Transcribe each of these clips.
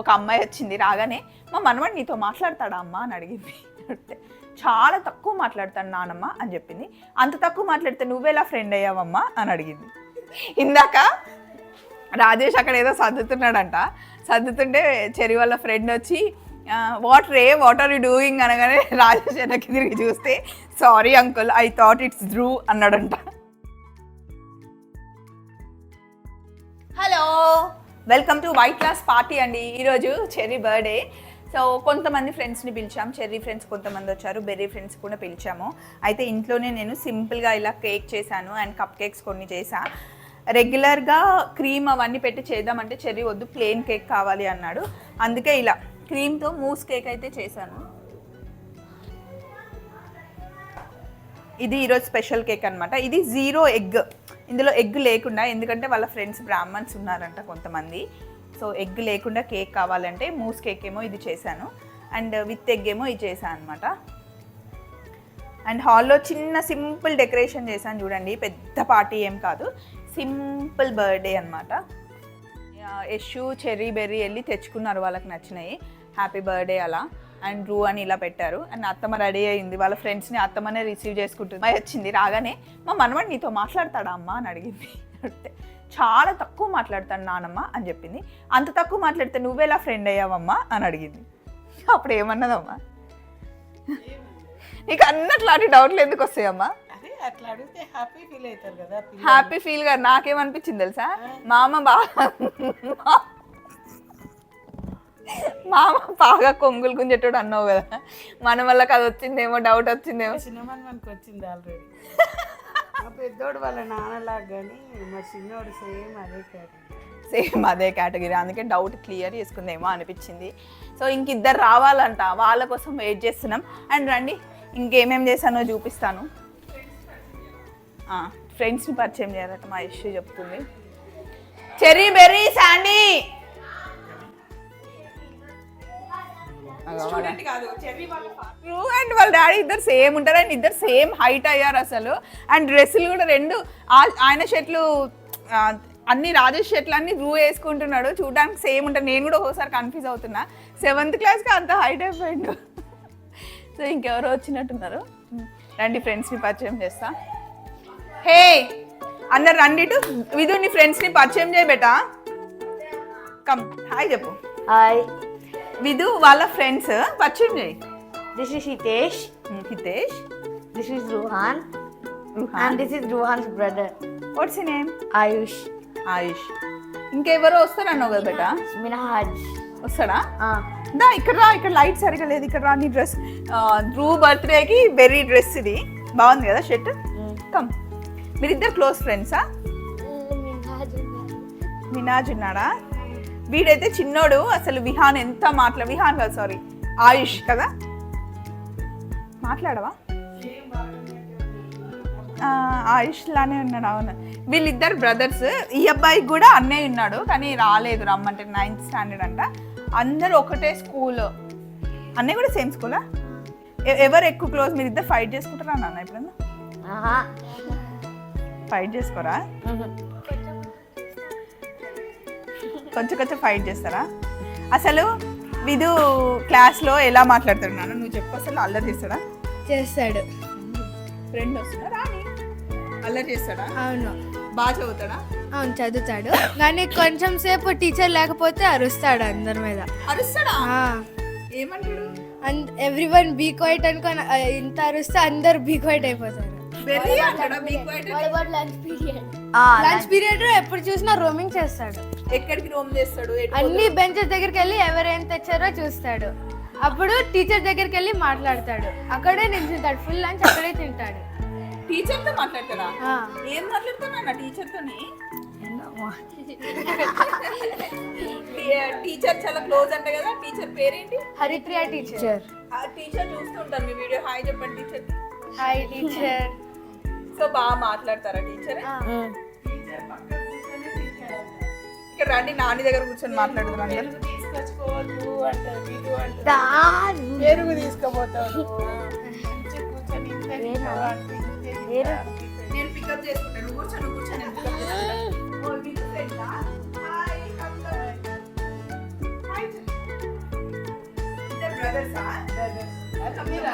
ఒక అమ్మాయి వచ్చింది రాగానే మా మనవాడు నీతో మాట్లాడతాడా అమ్మా? అని అడిగింది. అడిగితే చాలా తక్కువ మాట్లాడతాడు నానమ్మ అని చెప్పింది. అంత తక్కువ మాట్లాడితే నువ్వేలా ఫ్రెండ్ అయ్యావమ్మా? అని అడిగింది. ఇందాక రాజేష్ అక్కడ ఏదో సర్దుతున్నాడంట. సర్దుతుంటే చెరి వాళ్ళ ఫ్రెండ్ వచ్చి వాటర్ ఏ వాట్ ఆర్ యూ డూయింగ్ అనగానే రాజేష్ వెనక్కి తిరిగి చూస్తే sorry uncle I thought it's Dhruv అన్నాడంట. Hello welcome to white class party అండి. ఈరోజు చెర్రీ బర్త్డే సో కొంతమంది ఫ్రెండ్స్ని పిలిచాం. చెర్రీ ఫ్రెండ్స్ కొంతమంది వచ్చారు. బెర్రీ ఫ్రెండ్స్ కూడా పిలిచాము. అయితే ఇంట్లోనే నేను సింపుల్గా ఇలా కేక్ చేశాను అండ్ కప్ కేక్స్ కొన్ని చేశా. రెగ్యులర్గా క్రీమ్ అవన్నీ పెట్టి చేద్దామంటే చెర్రీ వద్దు ప్లెయిన్ కేక్ కావాలి అన్నాడు. అందుకే ఇలా క్రీమ్తో మూస్ కేక్ అయితే చేశాను. ఇది ఈరోజు స్పెషల్ కేక్ అనమాట ఇది జీరో ఎగ్ ఇందులో ఎగ్ లేకుండా ఎందుకంటే వాళ్ళ ఫ్రెండ్స్ బ్రాహ్మణ్స్ ఉన్నారంట కొంతమంది. సో ఎగ్ లేకుండా కేక్ కావాలంటే మూస్ కేక్ ఏమో ఇది చేశాను. అండ్ విత్ ఎగ్ ఏమో ఇది చేశాను అనమాట అండ్ హాల్లో చిన్న సింపుల్ డెకరేషన్ చేశాను చూడండి. పెద్ద పార్టీ ఏం కాదు. సింపుల్ బర్త్డే అనమాట యషు చెర్రీ బెర్రీ వెళ్ళి తెచ్చుకున్నారు వాళ్ళకి నచ్చినాయి హ్యాపీ బర్త్డే అలా. అండ్ రూ అని ఇలా పెట్టారు. అండ్ అత్తమ్మ రెడీ అయింది. వాళ్ళ ఫ్రెండ్స్ని అత్తమ్మనే రిసీవ్ చేసుకుంటుంది. అమ్మాయి వచ్చింది రాగానే మా మనవాడు నీతో మాట్లాడతాడా అమ్మా? అని అడిగింది. అడిగితే చాలా తక్కువ మాట్లాడతాడు నానమ్మ అని చెప్పింది. అంత తక్కువ మాట్లాడితే నువ్వెలా ఫ్రెండ్ అయ్యావమ్మా? అని అడిగింది. అప్పుడు ఏమన్నదమ్మా? నీకు అన్నట్లాంటి డౌట్లు ఎందుకు వస్తాయమ్మా? అట్లా అడిగితే హ్యాపీ ఫీల్ అవుతారు కదా. హ్యాపీ ఫీల్గా నాకేమనిపించింది తెలుసా? మామ బాగా మామ బాగా కొంగులు గుంజేటోడు అన్నావు కదా. మన వల్ల అది వచ్చిందేమో డౌట్ వచ్చిందేమో. మా చిన్నమని మనకు వచ్చింది ఆల్రెడీ మా పెద్దోడు వాళ్ళ నాన్నలాగా కానీ మా చిన్నోడు సేమ్ అదే కాదు సేమ్ అదే కేటగిరీ. అందుకే డౌట్ క్లియర్ చేసుకుందేమో అనిపించింది. సో ఇంకిద్దరు రావాలంట. వాళ్ళ కోసం వెయిట్ చేస్తున్నాం. అండ్ రండి ఇంకేమేం చేశానో చూపిస్తాను. ఫ్రెండ్స్ని పరిచయం చేయాలట మా ఇష్యూ చెప్తుంది. Cherry Berry Sandy! True and వాళ్ళ డాడీ ఇద్దరు సేమ్ ఉంటారు అండ్ ఇద్దరు సేమ్ హైట్ అయ్యారు అసలు. అండ్ డ్రెస్సులు కూడా రెండు ఆయన షర్ట్లు అన్ని రాజేష్ షర్ట్లు అన్ని రూ వేసుకుంటున్నాడు. చూడడానికి సేమ్ ఉంటాయి నేను కూడా ఒకసారి కన్ఫ్యూజ్ అవుతున్నా. సెవెంత్ క్లాస్కి అంత హైట్ అయిపోయిండు. సో ఇంకెవరో వచ్చినట్టున్నారు. రండి ఫ్రెండ్స్ని పరిచయం చేస్తా. హే అందరు రండి టు విధు నీ ఫ్రెండ్స్ని పరిచయం చేయ బేటా. కమ్ హాయ్ చెప్పు. హాయ్ విధు వాళ్ళ ఫ్రెండ్స్. పరిచయం చేయి this is Hitesh Hitesh this is Ruhan and this is Ruhan's brother what's name Ayush Ayush ఇంకెవరో వస్తారన్నావు కదా బేటా? మినహాజ్ వస్తాడా? దా ఇక్కడ రా ఇక్కడ లైట్ సరిగా లేదు ఇక్కడ రా నీ డ్రెస్ ధ్రూ బర్త్డేకి బెర్రీ డ్రెస్ ఇది. బాగుంది కదా షర్ట్ కమ్ మీరిద్దరు క్లోజ్ ఫ్రెండ్సా మినాజ్ ఉన్నాడా? వీడైతే చిన్నోడు అసలు విహాన్ ఎంత మాట్లా విహాన్ కాదు సారీ ఆయుష్ కదా? మాట్లాడవా? ఆయుష్ లానే ఉన్నాడు అవును. వీళ్ళిద్దరు బ్రదర్స్ ఈ అబ్బాయికి కూడా అన్నయ్య ఉన్నాడు కానీ రాలేదు రమ్మంటే నైన్త్ స్టాండర్డ్ అంట. అందరూ ఒకటే స్కూల్. అన్నయ్య కూడా సేమ్ స్కూలా? ఎవరు ఎక్కువ క్లోజ్ మీరు ఇద్దరు ఫైట్ చేసుకుంటారా నాన్న ఎప్పుడన్నా? ఫైట్ చేసుకోరా? కొంచెం కొంచెం ఫైట్ చేస్తారా? అసలు విధు క్లాస్లో ఎలా మాట్లాడతాడు నాన్న నువ్వు చెప్పు అసలు అల్లరి చేస్తాడా? చేస్తాడు. ఫ్రెండ్ వస్తుందా రాని. అల్లరి చేస్తాడా? అవును. బాగా చదువుతాడా? అవును చదువుతాడు. కానీ కొంచెం సేపు టీచర్ లేకపోతే అరుస్తాడు అందరి మీద. అరుస్తాడా? ఏమంటాడు? ఎవ్రీ వన్ బీ క్వైట్ అనుకొని ఆ, ఇంత అరుస్తే అందరు బీ క్వైట్ అయిపోతారు. లంచ్ పీరియడ్ ఎప్పుడు చూసినా రోమింగ్ చేస్తాడు. ఎక్కడికి రోమ్ చేస్తాడు? అన్ని బెంచెస్ దగ్గరికి వెళ్ళి ఎవరేం తెచ్చారో చూస్తాడు. అప్పుడు టీచర్ దగ్గరికి వెళ్ళి మాట్లాడతాడు. అక్కడే నిల్చుంటాడు ఫుల్ లంచ్ అక్కడే తింటాడు. టీచర్తో మాట్లాడతాడా? ఆ, ఏం మాట్లాడుతున్నా టీచర్ తోని టీచర్ చాలా క్లోజ్ అంట కదా టీచర్ పేరేంటి? హరిప్రియ టీచర్. ఆ టీచర్ చూస్తుంటాను మీ వీడియో. హాయ్ చెప్పండి టీచర్. Hi teacher. సో బాగా మాట్లాడతారా టీచర్. ఇక్కడ రండి నాని దగ్గర కూర్చొని మాట్లాడుతున్నారు అందరు. పెరుగు. నేను పికప్ చేసుకుంటాను. బ్రదర్సా మీరు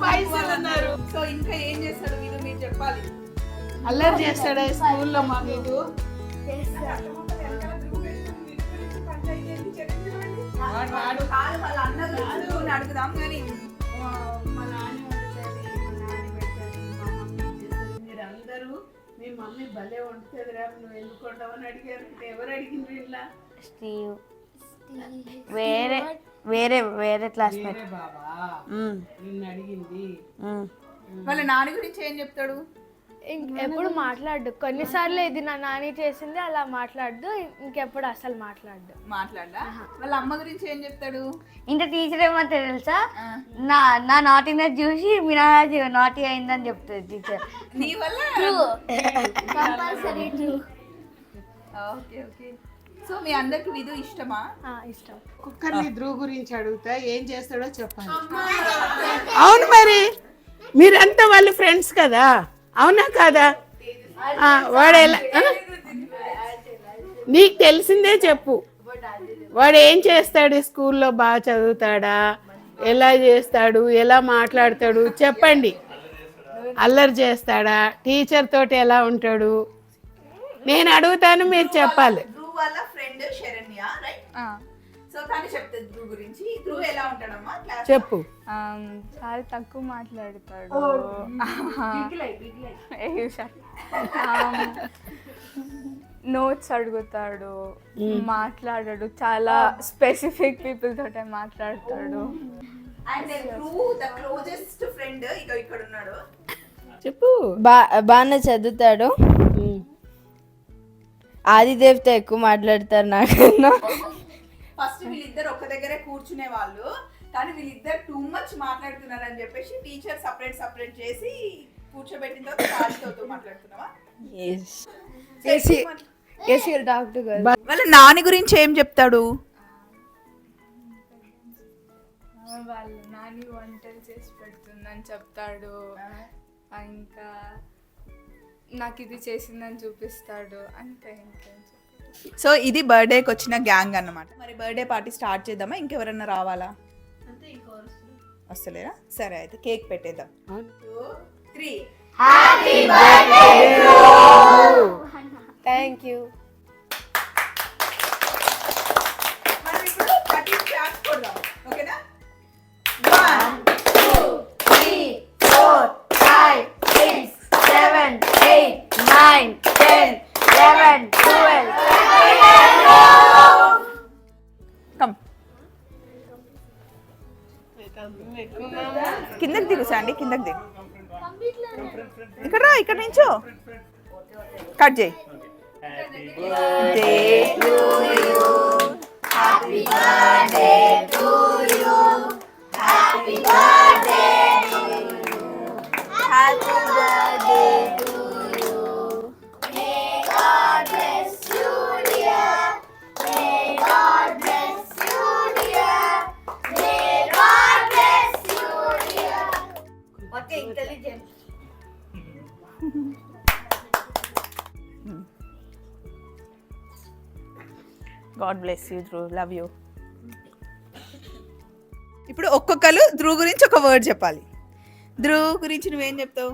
బాయ్స్ ఉన్నారు. సో ఇంకా ఏం చేస్తాడు వీళ్ళు? మీరు చెప్పాలి. అల్లరి చేస్తాడా స్కూల్లో మా మీద వాడు వాడు కాదు వాళ్ళ అన్న గురించి కొన్ని అడుగుదాం కానీ మా మా నాన్న వండుతుంది మా నాన్న పెడుతుంది మా మమ్మీ చేస్తుంది మీరు అందరూ మీ మమ్మీ భలే వండుతుందిరా నువ్వు ఎందుకు వండవని అడిగారు ఎవరు అడిగిండ్రు ఇలా Steve. వేరే వేరే వేరే క్లాస్మేట్ వేరే బాబా. నిన్ను అడిగింది వాళ్ళ నాన్న గురించి ఏం చెప్తాడు? ఎప్పుడు మాట్లాడు కొన్నిసార్లు ఇది నా నాని చేసింది అలా మాట్లాడదు ఇంకెప్పుడు అసలు మాట్లాడు మాట్లాడా వాళ్ళ అమ్మ గురించి ఏం చెప్తాడు? ఇంకా టీచర్ ఏమో తెలుసా. నా నా నాటినెస్ చూసి మీనాజీ నాటి అయిందని చెప్తుంది టీచర్ నీ వల్ల? Okay okay. సో మీ అందరికి విధు ఇష్టమా? ఆ, ఇష్టం. కుక్కర్ని ధ్రువ్ గురించి అడుగుతా ఏం చేస్తాడో చెప్పాలి అవును మరి మీరంతా వాళ్ళ ఫ్రెండ్స్ కదా. అవునా కాదా? ఆ, వాడు ఎలా? నీకు తెలిసిందే చెప్పు. వాడు ఏం చేస్తాడు స్కూల్లో? బాగా చదువుతాడా? ఎలా చేస్తాడు? ఎలా మాట్లాడతాడు? చెప్పండి. అల్లరి చేస్తాడా? టీచర్ తోటి ఎలా ఉంటాడు? నేను అడుగుతాను మీరు చెప్పాలి. సో తను చెప్తుంది ధ్రువ్ గురించి. ధ్రువ్ ఎలా ఉంటాడమ్మా? క్లాస్ చెప్పు. చాలా తక్కువ మాట్లాడతాడు. నోట్స్ అడుగుతాడు. మాట్లాడాడు. చాలా స్పెసిఫిక్ పీపుల్ తోటే మాట్లాడతాడు. And Dhruv the closest friend ఇక ఇక్కడ ఉన్నాడు. చెప్పు. బా బాగానే చదువుతాడు. ఆదిదేవ్తో ఎక్కువ మాట్లాడతారు నాకన్నా. ఫస్ట్ వీళ్ళిద్దరు ఒక దగ్గరే కూర్చునే వాళ్ళు. కానీ వీళ్ళిద్దరు టూ మచ్ మాట్లాడుతున్నారు అని చెప్పేసి టీచర్ సపరేట్ సపరేట్ చేసి కూర్చోబెట్టిన తర్వాత ఆదితో మాట్లాడుతున్నావా? వాళ్ళ నాని గురించి ఏం చెప్తాడు? వాళ్ళు నాని వంటలు చేసి పెడుతుందని చెప్తాడు. ఇంకా నాకు ఇది చేసిందని చూపిస్తాడు. అంతే ఇంకేం సో ఇది బర్త్డేకి వచ్చిన గ్యాంగ్ అన్నమాట. మరి బర్త్డే పార్టీ స్టార్ట్ చేద్దామా? ఇంకెవరన్నా రావాలా? వస్తలేరా సరే అయితే కేక్ పెట్టేద్దాం. త్రీ. థ్యాంక్ యూ చూసా అండి కిందకి దిగు. ఇక్కడ రా ఇక్కడ నుంచో. కట్ చేయి. Okay god bless you Dhruv love you. ఇప్పుడు ఒక్కొక్కరు ధ్రువ్ గురించి ఒక వర్డ్ చెప్పాలి. ధ్రువ్ గురించి నువ్వేం చెప్తావు?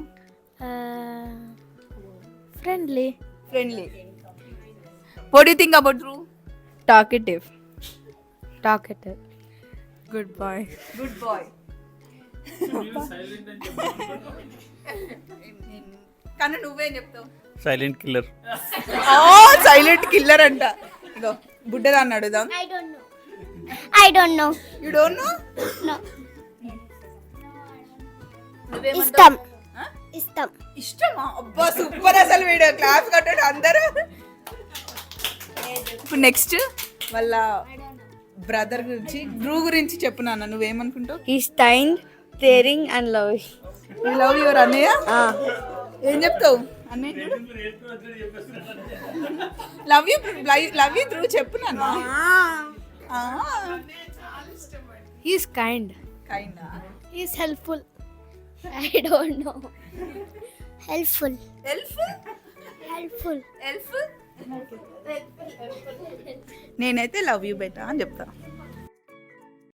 Friendly friendly what you think about Dhruv? Talkative talkative good boy good boy కానీ నువ్వేం చెప్తావు? సైలెంట్ కిల్లర్ సైలెంట్ కిల్లర్ అంట. ఇగో. బుడ్డదాన్ని అడుగుదాం. I don't know. You don't know No. ఇష్టం. ఇష్టం. ఇష్టమా? అబ్బా సూపర్ అసలు వీడియో. క్లాస్ కట్టాడు అందరూ. ఇప్పుడు నెక్స్ట్ వాళ్ళ బ్రదర్ గురించి గ్రూ గురించి చెప్పు నాన్న నువ్వేమనుకుంటావు? He's kind caring and love you love your అన్నయ్య? ఏం చెప్తావు? Love you love you Dhruv చెప్పు నాన్న. He's kind kinda is helpful I don't know helpful elf helpful elf నేనైతే లవ్ యూ బెటా అని చెప్తా.